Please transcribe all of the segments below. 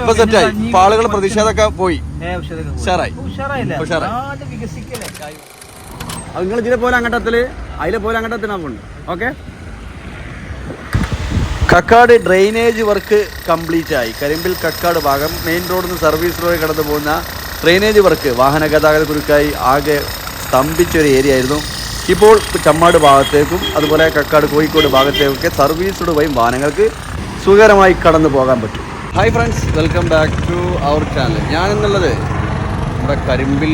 ഇപ്പൊ സെറ്റായി ഇപ്പൊ ആളുകൾ പ്രതിഷേധമൊക്കെ പോയി. ഉഷാറായി. നിങ്ങൾ ഇതിലെ പോലെ അങ്ങട്ടത്തിൽ അതിലെ പോലെ അങ്ങട്ടത്തിനാവുണ്ട് okay Kakkad drainage work complete ആയി. കരിമ്പിൽ കക്കാട് ഭാഗം. മെയിൻ റോഡിൽ നിന്ന് സർവീസ് റോഡ് കടന്നു പോകുന്ന ഡ്രെയിനേജ് വർക്ക് വാഹന ഗതാഗത കുരുക്കായി ആകെ സ്തംഭിച്ചൊരു ഏരിയ ആയിരുന്നു. ഇപ്പോൾ ചമ്മാട് ഭാഗത്തേക്കും അതുപോലെ കക്കാട് കോഴിക്കോട് ഭാഗത്തേക്കൊക്കെ സർവീസ് റോഡ് വഴി വാഹനങ്ങൾക്ക് സുഖകരമായി കടന്നു പോകാൻ പറ്റും. Hi friends welcome back to our channel ഞാനെന്നുള്ളത് നമ്മുടെ കരിമ്പിൽ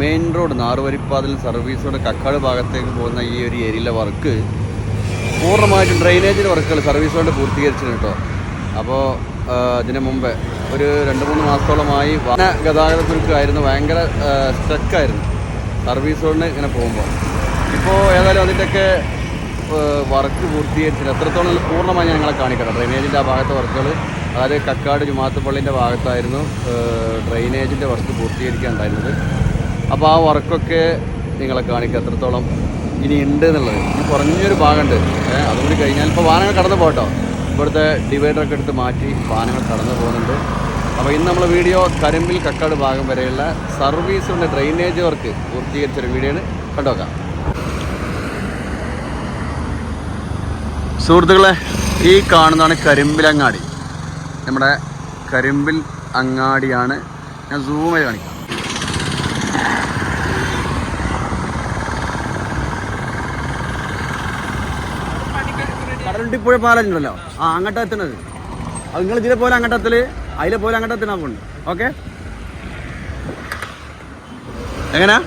മെയിൻ റോഡ് നാറുവരിപ്പാതിൽ സർവീസ് റോഡ് കക്കാട് ഭാഗത്തേക്ക് പോകുന്ന ഈ ഒരു ഏരിയയിലെ വർക്ക്. പൂർണമായിട്ടും ഡ്രെയിനേജിന്റെ വർക്കുകൾ സർവീസ് കൊണ്ട് പൂർത്തീകരിച്ചിട്ടുണ്ട് കേട്ടോ. അപ്പോൾ ഇതിന് മുമ്പേ ഒരു രണ്ട് മൂന്ന് മാസത്തോളമായി വാഹന ഗതാഗത കുരുക്കായിരുന്നു ഭയങ്കര സ്ട്രക്കായിരുന്നു സർവീസ് ഇങ്ങനെ പോകുമ്പോൾ ഇപ്പോൾ ഏതായാലും അതിന്റെയൊക്കെ വർക്ക് പൂർത്തീകരിച്ചില്ല. എത്രത്തോളം പൂർണമായി ഞാൻ നിങ്ങളെ കാണിക്കണം. ഡ്രെയിനേജിന്റെ ആ ഭാഗത്തെ വർക്കുകൾ അതായത് കക്കാട് ജുമാത്ത് പള്ളിന്റെ ഭാഗത്തായിരുന്നു ഡ്രെയിനേജിന്റെ വർക്ക് പൂർത്തീകരിക്കാനുണ്ടായിരുന്നത് അപ്പോൾ ആ വർക്കൊക്കെ നിങ്ങളെ കാണിക്കുക എത്രത്തോളം ഇനി ഉണ്ട് എന്നുള്ളത് ഇനി കുറഞ്ഞൊരു ഭാഗമുണ്ട്. ഏഹ് അതുകൂടി കഴിഞ്ഞാൽ ഇപ്പോൾ വാഹനങ്ങൾ കടന്നു പോകട്ടോ. ഇവിടുത്തെ ഡിവൈഡറൊക്കെ എടുത്ത് മാറ്റി വാഹനങ്ങൾ കടന്നു പോകുന്നുണ്ട്. അപ്പോൾ ഇന്ന് നമ്മൾ വീഡിയോ കരിമ്പിൽ കക്കാട് ഭാഗം വരെയുള്ള സർവീസിന്റെ ഡ്രെയിനേജ് വർക്ക് പൂർത്തീകരിച്ചൊരു വീഡിയോ ആണ് കണ്ടുനോക്കാം സുഹൃത്തുക്കളെ ഈ കാണുന്നതാണ് കരിമ്പിൽ അങ്ങാടി നമ്മുടെ കരിമ്പിൽ അങ്ങാടിയാണ് ഞാൻ സൂം ചെയ്ത് കാണിക്കാം കടലുണ്ടിപ്പുഴ പാലുണ്ടല്ലോ ആ അങ്ങോട്ട് എത്തണത് അത് നിങ്ങൾ ഇതിലെ പോലെ അങ്ങോട്ടത്തിൽ അതിലെ പോലെ അങ്ങോട്ടെത്തിനാവുണ്ട് ഓക്കെ? എങ്ങനെയാ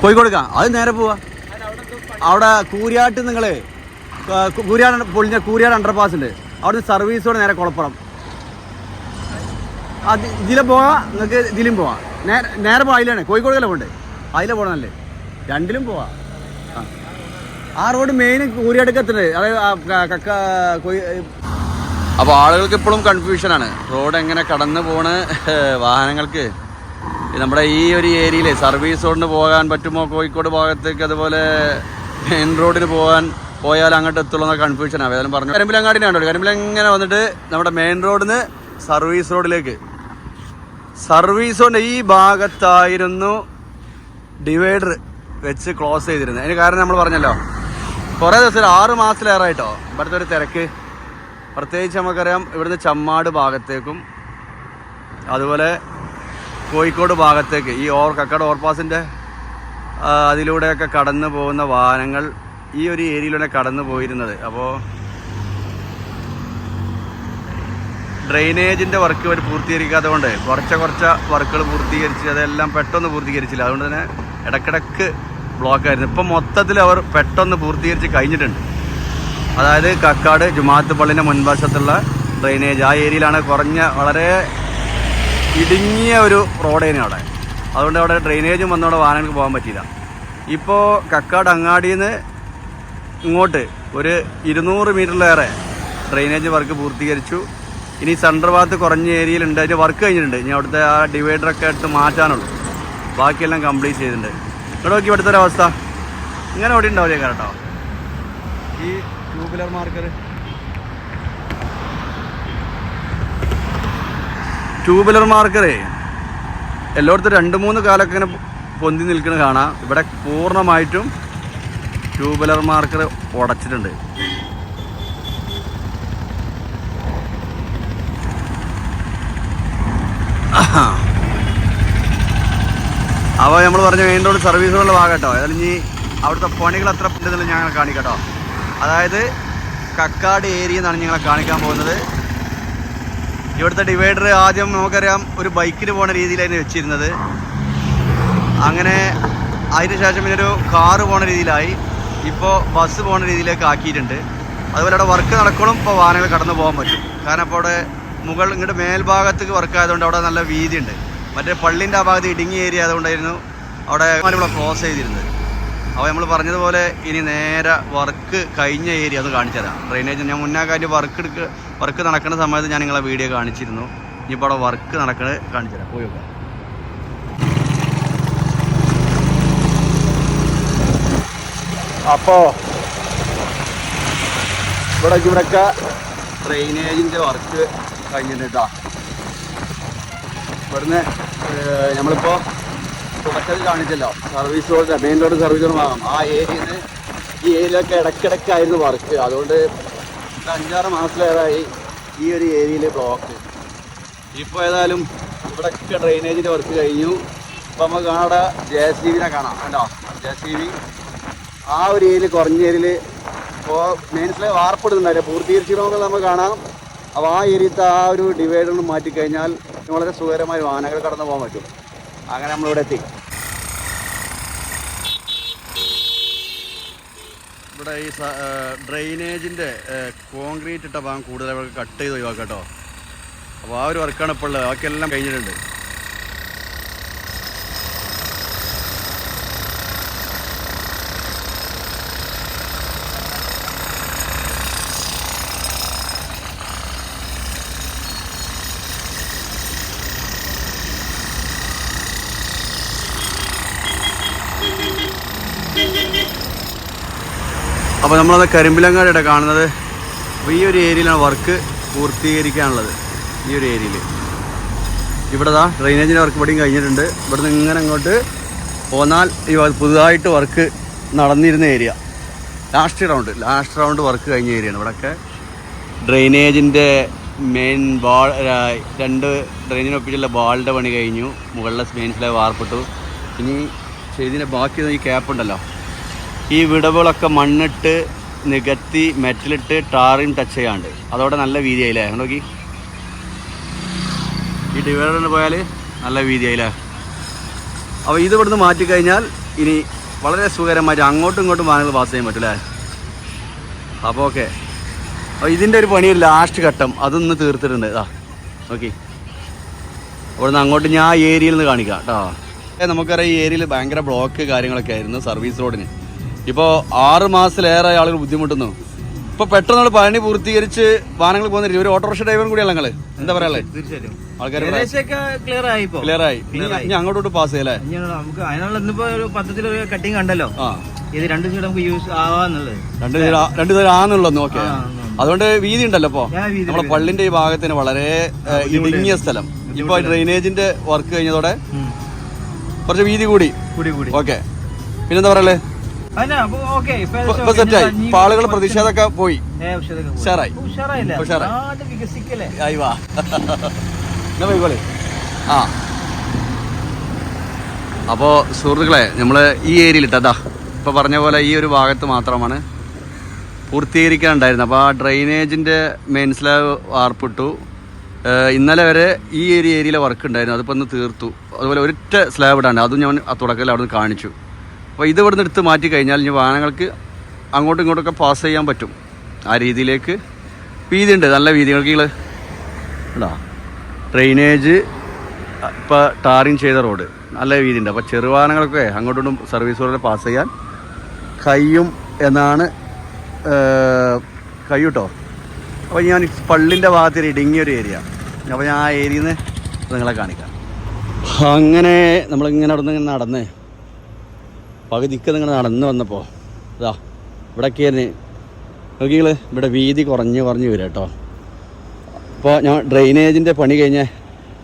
കോഴിക്കോടുക്ക അത് നേരെ പോവാ. അവിടെ കൂരിയാട്ട് നിങ്ങൾ കൂരിയാട് പൊളിഞ്ഞ കൂരിയാട് അണ്ടർപാസ് ഉണ്ട് അവിടെ സർവീസോടെ നേരെ കുളപ്പുറം. ഇതിലെ പോവാ നിങ്ങൾക്ക് ഇതിലും പോവാ. നേരെ നേരെ പോവാ അതിലാണ് കോഴിക്കോട് പോണ്ട്? അതിലെ പോകണല്ലേ രണ്ടിലും പോവാ. ആ. റോഡ് മെയിൻ കൂരിയാടൊക്കെ അതായത് കക്ക കോഴി അപ്പോൾ ആളുകൾക്ക് ഇപ്പോഴും കൺഫ്യൂഷനാണ് റോഡ് എങ്ങനെ കടന്നു പോണ് വാഹനങ്ങൾക്ക്? നമ്മുടെ ഈ ഒരു ഏരിയയിലെ സർവീസ് റോഡിന് പോകാൻ പറ്റുമോ? കോഴിക്കോട് ഭാഗത്തേക്ക് അതുപോലെ മെയിൻ റോഡിന് പോകാൻ പോയാൽ അങ്ങോട്ട് എത്തുള്ളൂ എന്ന കൺഫ്യൂഷനാണ് ഏതായാലും പറഞ്ഞു. കരിമ്പിലങ്ങാടിനാണ് കരിമ്പിലങ്ങനെ വന്നിട്ട് നമ്മുടെ മെയിൻ റോഡിൽ നിന്ന് സർവീസ് റോഡിലേക്ക് സർവീസ് റോഡിന്റെ ഈ ഭാഗത്തായിരുന്നു ഡിവൈഡർ വെച്ച് ക്ലോസ് ചെയ്തിരുന്നത്. അതിന് കാരണം നമ്മൾ പറഞ്ഞല്ലോ. കുറേ ദിവസം ആറ് മാസത്തിലേറായിട്ടോ? ഇവിടുത്തെ ഒരു തിരക്ക്. പ്രത്യേകിച്ച് നമുക്കറിയാം ഇവിടുന്ന് ചമ്മാട് ഭാഗത്തേക്കും അതുപോലെ കോഴിക്കോട് ഭാഗത്തേക്ക് ഈ ഓർ കക്കാട് ഓവർപാസിന്റെ അതിലൂടെയൊക്കെ കടന്നു പോകുന്ന വാഹനങ്ങൾ ഈ ഒരു ഏരിയയിലൂടെ കടന്നു പോയിരുന്നത്. അപ്പോൾ ഡ്രെയിനേജിന്റെ വർക്ക് അവർ പൂർത്തീകരിക്കാത്തത് കൊണ്ട് കുറച്ച കുറച്ച വർക്കുകൾ പൂർത്തീകരിച്ച് അതെല്ലാം പെട്ടെന്ന് പൂർത്തീകരിച്ചില്ല. അതുകൊണ്ട് തന്നെ ഇടക്കിടക്ക് ബ്ലോക്കായിരുന്നു ഇപ്പം മൊത്തത്തിൽ അവർ പെട്ടെന്ന് പൂർത്തീകരിച്ച് കഴിഞ്ഞിട്ടുണ്ട്. അതായത് കക്കാട് ജുമാത്ത് പള്ളിന്റെ മുൻവശത്തുള്ള ഡ്രെയിനേജ്. ആ ഏരിയയിലാണ് കുറഞ്ഞ വളരെ ഇടുങ്ങിയ ഒരു റോഡേനു അവിടെ. അതുകൊണ്ട് അവിടെ ഡ്രെയിനേജും വന്നവിടെ വാഹനങ്ങൾക്ക് പോകാൻ പറ്റിയില്ല. ഇപ്പോൾ കക്കാട് അങ്ങാടിയിൽ നിന്ന് ഇങ്ങോട്ട് ഒരു ഇരുന്നൂറ് മീറ്ററിലേറെ ഡ്രെയിനേജ് വർക്ക് പൂർത്തീകരിച്ചു. ഇനി സെൻട്രൽ ഭാഗത്ത് കുറഞ്ഞ ഏരിയയിലുണ്ട് അതിന്റെ വർക്ക് കഴിഞ്ഞിട്ടുണ്ട്. ഇനി അവിടുത്തെ ആ ഡിവൈഡറൊക്കെ എടുത്ത് മാറ്റാനുള്ളൂ. ബാക്കിയെല്ലാം കംപ്ലീറ്റ് ചെയ്തിട്ടുണ്ട്. ഇവിടെ നോക്കി ഇവിടുത്തെ ഒരവസ്ഥ ഇങ്ങനെ അവിടെ ഉണ്ടാവില്ലേ കേട്ടോ? ഈ ട്യൂബുലർ മാർക്കർ ട്യൂബുലർ മാർക്കറേ എല്ലായിടത്തും രണ്ട് മൂന്ന് കാലൊക്കെ ഇങ്ങനെ പൊന്തി നിൽക്കുന്നത് കാണാം. ഇവിടെ പൂർണമായിട്ടും ട്യൂബുലർ മാർക്കർ ഉടച്ചിട്ടുണ്ട്. അപ്പോൾ നമ്മൾ പറഞ്ഞ മെയിൻ റോഡ് സർവീസുകളുടെ ഭാഗം കേട്ടോ ഏതായാലും ഇനി അവിടുത്തെ പണികൾ എത്ര ഉണ്ടെന്നുള്ളത് ഞങ്ങൾ കാണിക്കട്ടോ അതായത് കക്കാട് ഏരിയ എന്നാണ് ഞങ്ങളെ കാണിക്കാൻ പോകുന്നത്. ഇവിടുത്തെ ഡിവൈഡർ ആദ്യം നമുക്കറിയാം ഒരു ബൈക്കിന് പോണ രീതിയിലായിരുന്നു വെച്ചിരുന്നത്. അങ്ങനെ അതിന് ശേഷം കാറ് പോണ രീതിയിലായി. ഇപ്പോൾ ബസ് പോകുന്ന രീതിയിലേക്ക് ആക്കിയിട്ടുണ്ട്. അതുപോലെ അവിടെ വർക്ക് നടക്കണം ഇപ്പോൾ വാഹനങ്ങൾ കടന്നു പോകാൻ പറ്റും. കാരണം അപ്പോൾ അവിടെ മുകൾ ഇങ്ങോട്ട് മേൽഭാഗത്തേക്ക് വർക്ക് ആയതുകൊണ്ട് അവിടെ നല്ല വീതി ഉണ്ട് മറ്റേ പള്ളിന്റെ ആ ഭാഗത്ത് ഇടുങ്ങിയ ഏരിയ ആയതുകൊണ്ടായിരുന്നു അവിടെ ഇവിടെ ക്ലോസ് ചെയ്തിരുന്നത്. അപ്പോൾ നമ്മൾ പറഞ്ഞതുപോലെ ഇനി നേരെ വർക്ക് കഴിഞ്ഞ ഏരിയ അത് കാണിച്ചു തരാം. ഡ്രെയിനേജ് ഞാൻ മുന്നേ കാര്യം വർക്ക് എടുക്കുക വർക്ക് നടക്കുന്ന സമയത്ത് ഞാൻ നിങ്ങളെ വീഡിയോ കാണിച്ചിരുന്നു. ഇനിയിപ്പോൾ അവിടെ വർക്ക് നടക്കുന്നത് കാണിച്ചു തരാം. പോയി നോക്കാം. അപ്പോൾ ഇവിടെ ഇവിടെയൊക്കെ ഡ്രെയിനേജിന്റെ വർക്ക് കഴിഞ്ഞിട്ടാ. ഇവിടുന്ന് നമ്മളിപ്പോ തുടക്കത്തിൽ കാണിച്ചല്ലോ service road main road service road വാങ്ങാം ആ ഏരിയയിൽ നിന്ന് ഈ ഏരിയയിലൊക്കെ ഇടയ്ക്കിടയ്ക്കായിരുന്നു വർക്ക് അതുകൊണ്ട് അഞ്ചാറ് മാസത്തിലേറായി ഈ ഒരു ഏരിയയിൽ ബ്ലോക്ക് ഇപ്പോൾ ഏതായാലും ഇവിടെയൊക്കെ ഡ്രെയിനേജിന്റെ വർക്ക് കഴിഞ്ഞു. ഇപ്പം നമുക്ക് അവിടെ ജെ സി ബിനെ കാണാം. കണ്ടോ? ജെ സി ബി ആ ഒരു ഏരിയയിൽ കുറഞ്ഞ ഏരിയയിൽ ഇപ്പോൾ മെയിൻസിലെ വാർപ്പെടുന്നുണ്ടായില്ല പൂർത്തീകരിച്ചിരുന്നത് നമുക്ക് കാണാം. അപ്പോൾ ആ ഏരിയത്തെ ആ ഒരു ഡിവൈഡർ മാറ്റിക്കഴിഞ്ഞാൽ വളരെ സുഖകരമായി വാഹനങ്ങൾ കടന്നു പോകാൻ പറ്റും. അങ്ങനെ നമ്മളിവിടെ എത്തി. ഇവിടെ ഈ ഡ്രെയിനേജിന്റെ കോൺക്രീറ്റ് ഇട്ട ഭാഗം കൂടുതൽ കട്ട് ചെയ്ത് ഒഴിവാക്കാം കേട്ടോ. അപ്പോൾ ആ ഒരു വർക്കാണ് ഇപ്പോൾ ഉള്ളത്. ബാക്കിയെല്ലാം കഴിഞ്ഞിട്ടുണ്ട്. അപ്പോൾ നമ്മളത് കരിമ്പിലങ്ങാടിയുടെ കാണുന്നത്. അപ്പോൾ ഈ ഒരു ഏരിയയിലാണ് വർക്ക് പൂർത്തീകരിക്കാനുള്ളത്. ഈ ഒരു ഏരിയയിൽ ഇവിടെ ദാ ഡ്രെയിനേജിന്റെ വർക്ക് ഇവിടെയും കഴിഞ്ഞിട്ടുണ്ട്. ഇവിടെ നിന്ന് ഇങ്ങനെ അങ്ങോട്ട് പോന്നാൽ ഈ പുതുതായിട്ട് വർക്ക് നടന്നിരുന്ന area last round last round work കഴിഞ്ഞ ഏരിയയാണ് ഇവിടെയൊക്കെ ഡ്രെയിനേജിന്റെ മെയിൻ ബാൾ രണ്ട് ഡ്രെയിനിന് ഒപ്പിച്ചുള്ള ബാളിന്റെ പണി കഴിഞ്ഞു. മുകളിലെ മെയിൻ സ്ലാബ് വാർപ്പിട്ടു. ഇനി ചെയ്തിന്റെ ബാക്കി ഈ ക്യാപ്പ് ഉണ്ടല്ലോ. ഈ വിടവുകളൊക്കെ മണ്ണിട്ട് നികത്തി മെറ്റലിട്ട് ടാറിങ് ടച്ച് ചെയ്യാണ്ട്. അതോടെ നല്ല വീതിയായില്ലേ? നോക്കി. ഈ ഡിവൈഡറിന് പോയാൽ നല്ല വീതിയായില്ലേ? അപ്പോൾ ഇത് ഇവിടുന്ന് മാറ്റിക്കഴിഞ്ഞാൽ ഇനി വളരെ സുഖകരമായിട്ട് അങ്ങോട്ടും ഇങ്ങോട്ടും വാഹനങ്ങൾ പാസ് ചെയ്യാൻ പറ്റില്ലേ? അപ്പോൾ ഓക്കെ അപ്പോൾ ഇതിന്റെ ഒരു പണി ലാസ്റ്റ് ഘട്ടം. അതൊന്ന് തീർത്തിട്ടുണ്ട്. ഇതാ നോക്കി. അവിടുന്ന് അങ്ങോട്ട് ഞാൻ ഏരിയയിൽ നിന്ന് കാണിക്കാം കേട്ടോ. നമുക്കറിയാം ഈ ഏരിയയിൽ ഭയങ്കര ബ്ലോക്ക് കാര്യങ്ങളൊക്കെ ആയിരുന്നു സർവീസ് റോഡിന് ഇപ്പോൾ ആറ് മാസത്തിലേറെ ആളുകൾ ബുദ്ധിമുട്ടുന്നു. ഇപ്പോൾ പെട്ടെന്ന് പണി പൂർത്തീകരിച്ച് വാഹനങ്ങൾ പോകുന്നില്ല ഒരു ഓട്ടോറിക്ഷ ഡ്രൈവറും കൂടിയല്ല നിങ്ങൾ എന്താ പറയാ. ആൾക്കാർ ക്ലിയർ ആയി ക്ലിയർ ആയി ഇനി അങ്ങോട്ടോട്ട് പാസ് ചെയ്യല്ലേ? നമുക്ക് അതിനുള്ള ഇന്നിപ്പോ ഒരു കട്ടിങ് കണ്ടല്ലോ. ഇത് രണ്ട് സൈഡ് നമുക്ക് യൂസ് ആവാന്നുള്ളത്. രണ്ട് സൈഡ് രണ്ട് സൈഡ് ആ. അതുകൊണ്ട് വീതി ഉണ്ടല്ലോ ഇപ്പോ. നമ്മുടെ പള്ളിന്റെ ഈ ഭാഗത്തിന് വളരെ ഇടുങ്ങിയ സ്ഥലം. ഇപ്പൊ ഡ്രെയിനേജിന്റെ വർക്ക് കഴിഞ്ഞതോടെ. കുറച്ച് വീതി കൂടി. ഓക്കെ. പിന്നെന്താ പറയല്ലേ ഓക്കെ ഇപ്പൊ ഇപ്പൊ- ഇപ്പൊ സെറ്റായി. ഇപ്പൊ ആളുകൾ പ്രതിഷേധമൊക്കെ പോയി. ഉഷാറായി. ഉഷാറായി. ആയി വാ. എന്നാ പോയിക്കോളെ. ആ. അപ്പോൾ സുഹൃത്തുക്കളെ നമ്മൾ ഈ ഏരിയയിൽ ഇട്ടതാ. ഇപ്പോൾ പറഞ്ഞ പോലെ ഈ ഒരു ഭാഗത്ത് മാത്രമാണ് പൂർത്തീകരിക്കാനുണ്ടായിരുന്നത് അപ്പോൾ ആ ഡ്രെയിനേജിന്റെ മെയിൻ സ്ലാബ് വാർപ്പിട്ടു. ഇന്നലെ വരെ ഈ ഏരിയ ഏരിയയിലെ വർക്ക് ഉണ്ടായിരുന്നു. അതിപ്പോൾ ഒന്ന് തീർത്തു. അതുപോലെ ഒരൊറ്റ സ്ലാബ് ഇടാണ്ട്. അതും ഞാൻ ആ തുടക്കത്തിൽ അവിടെ നിന്ന് കാണിച്ചു. അപ്പോൾ ഇത് ഇവിടുന്ന് എടുത്ത് മാറ്റി കഴിഞ്ഞാൽ ഇനി വാഹനങ്ങൾക്ക് അങ്ങോട്ടും ഇങ്ങോട്ടൊക്കെ പാസ് ചെയ്യാൻ പറ്റും. ആ രീതിയിലേക്ക് വീതി ഉണ്ട് നല്ല വീതികൾക്ക് കേട്ടോ ഡ്രെയിനേജ് ഇപ്പോൾ ടാറിങ് ചെയ്ത റോഡ് നല്ല വീതി ഉണ്ട് അപ്പോൾ ചെറുവാഹനങ്ങളൊക്കെ അങ്ങോട്ടും സർവീസ് റോഡിൽ പാസ് ചെയ്യാൻ കയ്യും എന്നാണ് കയ്യൂട്ടോ അപ്പോൾ ഞാൻ പള്ളിന്റെ ഭാഗത്ത് ഇടുങ്ങിയൊരു ഏരിയ അപ്പോൾ ഞാൻ ആ ഏരിയയിൽ നിന്ന് നിങ്ങളെ കാണിക്കാം. അങ്ങനെ നമ്മളിങ്ങനെ അവിടെ നിന്ന് നടന്ന് പകുതിക്ക് നിങ്ങൾ നടന്ന് വന്നപ്പോൾ ഇതാ ഇവിടെയൊക്കെയായിരുന്നു നോക്കിങ്ങൾ ഇവിടെ വീതി കുറഞ്ഞ് കുറഞ്ഞ് വരും കേട്ടോ. അപ്പോൾ ഞാൻ ഡ്രെയിനേജിന്റെ പണി കഴിഞ്ഞ്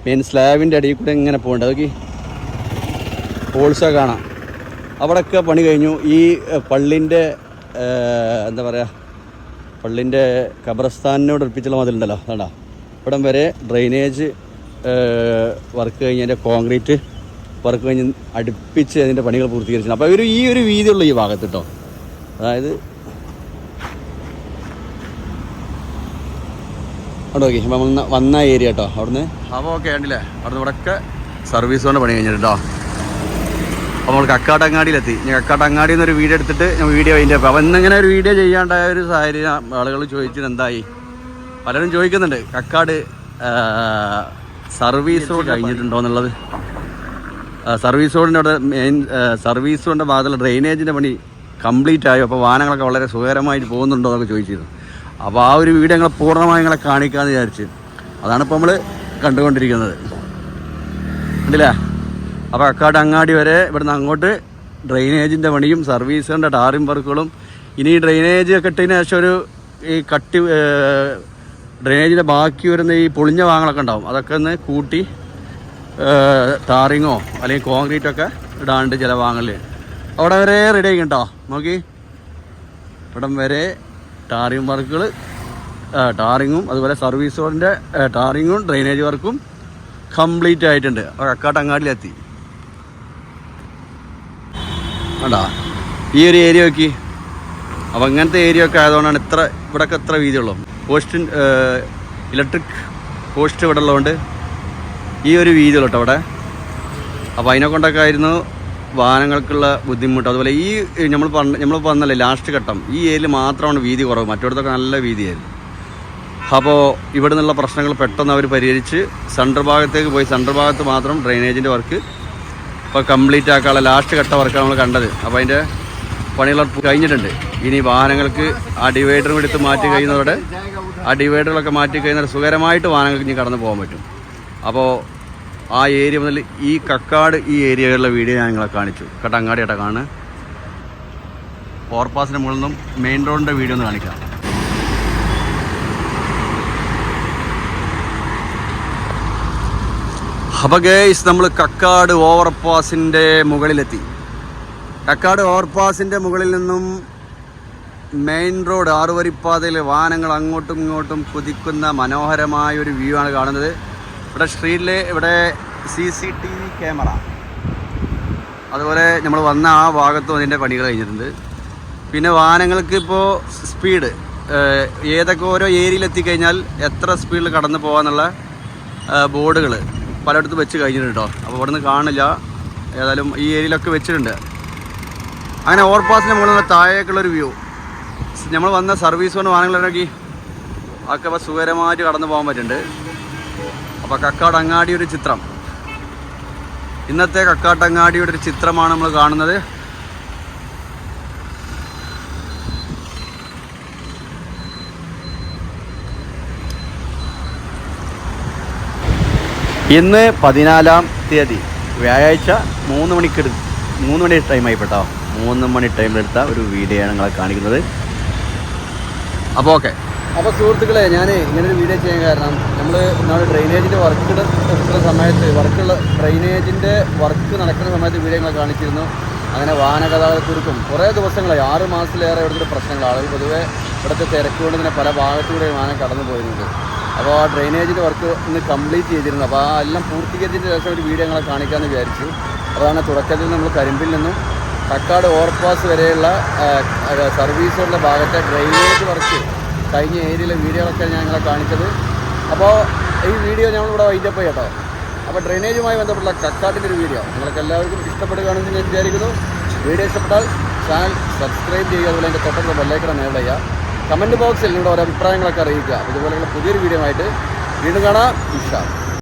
മെയിൻ സ്ലാബിന്റെ അടിയിൽ കൂടെ ഇങ്ങനെ പോകണ്ട. നോക്കി. ഹോൾസൊക്കെ കാണാം. അവിടെയൊക്കെ പണി കഴിഞ്ഞു. ഈ പള്ളിന്റെ എന്താ പറയുക പള്ളിന്റെ ഖബർസ്ഥാനിനോട് അടുപ്പിച്ചുള്ള മതിലുണ്ടല്ലോ അതാ ഇവിടം വരെ ഡ്രെയിനേജ് വർക്ക് കഴിഞ്ഞതിന്റെ കോൺക്രീറ്റ് വർക്ക് കഴിഞ്ഞ് അടുപ്പിച്ച് അതിന്റെ പണികൾ പൂർത്തീകരിച്ചു അപ്പോൾ ഒരു ഈ ഒരു വീതിയുള്ള ഈ ഭാഗത്ത് കേട്ടോ അതായത് അവിടെ ഓക്കെ വന്ന വന്ന ഏരിയ കേട്ടോ അവിടുന്ന് അപ്പോൾ ഓക്കെ കണ്ടില്ലേ? അവിടുന്ന് ഇവിടെയൊക്കെ സർവീസ് കൊണ്ട് പണി കഴിഞ്ഞിട്ടുണ്ടോ അപ്പോൾ നമ്മൾ കക്കാട്ടങ്ങാടിയിലെത്തി. ഞാൻ കക്കാട്ടങ്ങാടിയിൽ നിന്ന് ഒരു വീഡിയോ എടുത്തിട്ട് ഞാൻ വീഡിയോ അതിന്റെ അപ്പോൾ ഇന്നിങ്ങനെ ഒരു വീഡിയോ ചെയ്യാണ്ടായ ഒരു സാഹചര്യം ആളുകൾ ചോദിച്ചത് എന്തായി? പലരും ചോദിക്കുന്നുണ്ട്. കക്കാട് സർവീസ് റോഡ് കഴിഞ്ഞിട്ടുണ്ടോ എന്നുള്ളത്? സർവീസ് റോഡിന്റെ അവിടെ മെയിൻ സർവീസ് റോഡിന്റെ ഭാഗത്തുള്ള ഡ്രെയിനേജിന്റെ പണി കംപ്ലീറ്റ് ആയോ. അപ്പോൾ വാഹനങ്ങളൊക്കെ വളരെ സുഖകരമായിട്ട് പോകുന്നുണ്ടോ എന്നൊക്കെ ചോദിച്ചിരുന്നു. അപ്പോൾ ആ ഒരു വീഡിയോ ഞങ്ങൾ പൂർണമായി ഞങ്ങളെ കാണിക്കാമെന്ന് വിചാരിച്ച്. അതാണ് ഇപ്പോൾ നമ്മൾ കണ്ടുകൊണ്ടിരിക്കുന്നത്. ഉണ്ടല്ലേ അപ്പോൾ അക്കാട് അങ്ങാടി വരെ ഇവിടുന്ന് അങ്ങോട്ട് ഡ്രെയിനേജിന്റെ പണിയും സർവീസിന്റെ ടാറിംഗ് വർക്കുകളും. ഇനി ഡ്രെയിനേജ് കെട്ടിയതിന് ശേഷം ഒരു ഈ കട്ടി ഡ്രെയിനേജിന്റെ ബാക്കി വരുന്ന ഈ പൊളിഞ്ഞ ഭാഗങ്ങളൊക്കെ ഉണ്ടാവും. അതൊക്കെ ഒന്ന് കൂട്ടി ടാറിങ്ങോ അല്ലെങ്കിൽ കോൺക്രീറ്റ് ഒക്കെ ഇടാണ്ട് ചില ഭാഗങ്ങളിൽ അവിടെ വരെ റെഡി ആയിക്കണ്ടോ നോക്കി. ഇവിടം വരെ ടാറിങ് വർക്കുകൾ ടാറിങ്ങും അതുപോലെ സർവീസ് റോഡിന്റെ ടാറിങ്ങും ഡ്രെയിനേജ് വർക്കും കംപ്ലീറ്റ് ആയിട്ടുണ്ട്. അപ്പോൾ കക്കാട്ട് അങ്ങാടിയിലെത്തി. കണ്ടാ? ഈ ഒരു ഏരിയ നോക്കി. അപ്പം അങ്ങനത്തെ ഏരിയ ഒക്കെ ആയതുകൊണ്ടാണ് ഇത്ര ഇവിടെയൊക്കെ ഇത്ര വീതിയുള്ളൂ. പോസ്റ്റ് ഇലക്ട്രിക് പോസ്റ്റ് ഇവിടെ ഉള്ളതുകൊണ്ട് ഈ ഒരു വീതിയുള്ളൂ കേട്ടോ അവിടെ. അപ്പോൾ അതിനെ കൊണ്ടൊക്കെ ആയിരുന്നു വാഹനങ്ങൾക്കുള്ള ബുദ്ധിമുട്ട്. അതുപോലെ ഈ നമ്മൾ പറഞ്ഞ നമ്മൾ പറഞ്ഞല്ലേ ലാസ്റ്റ് ഘട്ടം. ഈ ഏരിയയിൽ മാത്രമാണ് വീതി കുറവ്. മറ്റിടത്തൊക്കെ നല്ല വീതിയായിരുന്നു. അപ്പോൾ ഇവിടെ നിന്നുള്ള പ്രശ്നങ്ങൾ പെട്ടെന്ന് അവർ പരിഹരിച്ച് സെൻട്രൽ ഭാഗത്തേക്ക് പോയി. സെൻട്രൽ ഭാഗത്ത് മാത്രം ഡ്രെയിനേജിന്റെ വർക്ക് ഇപ്പോൾ കംപ്ലീറ്റ് ആക്കാനുള്ള ലാസ്റ്റ് ഘട്ട വർക്കാണ് നമ്മൾ കണ്ടത്. അപ്പോൾ അതിന്റെ പണികൾ കഴിഞ്ഞിട്ടുണ്ട്. ഇനി വാഹനങ്ങൾക്ക് ആ ഡിവൈഡറും എടുത്ത് മാറ്റി കഴിയുന്നതോടെ ആ ഡിവൈഡറുകളൊക്കെ മാറ്റി കഴിയുന്നവർ സുഖകരമായിട്ട് വാഹനങ്ങൾക്ക് ഇനി കടന്നു പോകാൻ പറ്റും. അപ്പോൾ ആ ഏരിയ മുതൽ ഈ കക്കാട് ഈ ഏരിയകളിലെ വീഡിയോ ഞാൻ നിങ്ങളെ കാണിച്ചു. കട്ടങ്ങാടി കേട്ടോ കാണ് ഓവർപാസിന്റെ മുകളിൽ നിന്നും മെയിൻ റോഡിന്റെ വീഡിയോ ഒന്ന് കാണിക്കാം. ഹബഗേസ് നമ്മൾ കക്കാട് ഓവർപാസിന്റെ മുകളിലെത്തി. കക്കാട് ഓവർപാസിന്റെ മുകളിൽ നിന്നും മെയിൻ റോഡ് ആറുവരിപ്പാതയിൽ വാഹനങ്ങൾ അങ്ങോട്ടും ഇങ്ങോട്ടും കുതിക്കുന്ന മനോഹരമായ ഒരു വ്യൂ ആണ് കാണുന്നത്. ഇവിടെ സ്ട്രീറ്റിൽ ഇവിടെ C C T V camera അതുപോലെ നമ്മൾ വന്ന ആ ഭാഗത്തും അതിന്റെ പണികൾ കഴിഞ്ഞിട്ടുണ്ട്. പിന്നെ വാഹനങ്ങൾക്ക് ഇപ്പോൾ സ്പീഡ് ഏതൊക്കെ ഓരോ ഏരിയയിൽ എത്തിക്കഴിഞ്ഞാൽ എത്ര സ്പീഡിൽ കടന്നു പോകാമെന്നുള്ള ബോർഡുകൾ പലയിടത്തും വെച്ച് കഴിഞ്ഞിട്ടുണ്ട് കേട്ടോ അപ്പോൾ ഇവിടുന്ന് കാണില്ല. ഏതായാലും ഈ ഏരിയയിലൊക്കെ വെച്ചിട്ടുണ്ട്. അങ്ങനെ ഓവർപാസിന്റെ മുകളിലുള്ള താഴേക്കുള്ളൊരു വ്യൂ നമ്മൾ വന്ന സർവീസ് കൊണ്ട് വാഹനങ്ങളിറക്കി ഒക്കെ സുഖകരമായിട്ട് കടന്നു പോകാൻ പറ്റുന്നുണ്ട്. അപ്പോൾ കക്കാട് ഒരു ചിത്രം. ഇന്നത്തെ കക്കാട്ടങ്ങാടിയുടെ ഒരു ചിത്രമാണ് നമ്മൾ കാണുന്നത്. ഇന്ന് പതിനാലാം തീയതി വ്യാഴാഴ്ച മൂന്ന് മണിക്ക് മൂന്ന് മണി ടൈം ആയിപ്പെട്ടോ. മൂന്ന് മണി ടൈമിലെടുത്ത ഒരു വീഡിയോ ആണ് നിങ്ങളെ കാണിക്കുന്നത്. അപ്പോൾ ഓക്കെ അപ്പോൾ സുഹൃത്തുക്കളെ ഞാൻ ഇങ്ങനൊരു വീഡിയോ ചെയ്യാൻ കാരണം നമ്മൾ നമ്മുടെ ഡ്രെയിനേജിന്റെ വർക്ക് എടുക്കുന്ന സമയത്ത് വർക്കുള്ള ഡ്രെയിനേജിന്റെ വർക്ക് നടക്കുന്ന സമയത്ത് വീഡിയോ കാണിച്ചിരുന്നു. അങ്ങനെ വാഹന ഗതാഗതക്കുരുക്കും കുറേ ദിവസങ്ങളായി ആറ് മാസത്തിലേറെ ഇവിടുത്തെ പ്രശ്നങ്ങൾ ആളുകൾ പൊതുവെ ഇവിടുത്തെ തിരക്ക് കൊണ്ട് തന്നെ പല ഭാഗത്തൂടെ വാഹനം കടന്നു പോയിരുന്നത് അപ്പോൾ ആ ഡ്രെയിനേജിന്റെ വർക്ക് ഇന്ന് കംപ്ലീറ്റ് ചെയ്തിരുന്നു. അപ്പോൾ ആ എല്ലാം പൂർത്തീകരിച്ചതിന് ശേഷം ഒരു വീഡിയോ ഞങ്ങളെ കാണിക്കാമെന്ന് വിചാരിച്ചു. അതാണ് തുടക്കത്തിൽ നമ്മൾ കരിമ്പിൽ നിന്നും കക്കാട് ഓവർപാസ് വരെയുള്ള സർവീസുകളുടെ ഭാഗത്തെ ഡ്രെയിനേജ് വർക്ക് കഴിഞ്ഞ ഏരിയയിലെ വീഡിയോകളൊക്കെ ഞാൻ ഞങ്ങളെ കാണിച്ചത്. അപ്പോൾ ഈ വീഡിയോ ഞങ്ങളിവിടെ വൈൻഡപ്പ് കേട്ടോ അപ്പോൾ ഡ്രെയിനേജുമായി ബന്ധപ്പെട്ട കക്കാട്ടിന്റെ ഒരു വീഡിയോ. നിങ്ങൾക്ക് എല്ലാവർക്കും ഇഷ്ടപ്പെടുകയാണെന്ന് ഞാൻ വിചാരിക്കുന്നു. വീഡിയോ ഇഷ്ടപ്പെട്ടാൽ ചാനൽ സബ്സ്ക്രൈബ് ചെയ്യുക അതുപോലെ എന്റെ തൊട്ടടുത്ത ബെല്ലൈക്കൺ നേടുക കമന്റ് ബോക്സിൽ നിങ്ങളുടെ ഓരോ അഭിപ്രായങ്ങളൊക്കെ അറിയിക്കുക. ഇതുപോലെയുള്ള പുതിയൊരു വീഡിയോ ആയിട്ട് വീണ്ടും കാണാം. ഇൻഷാ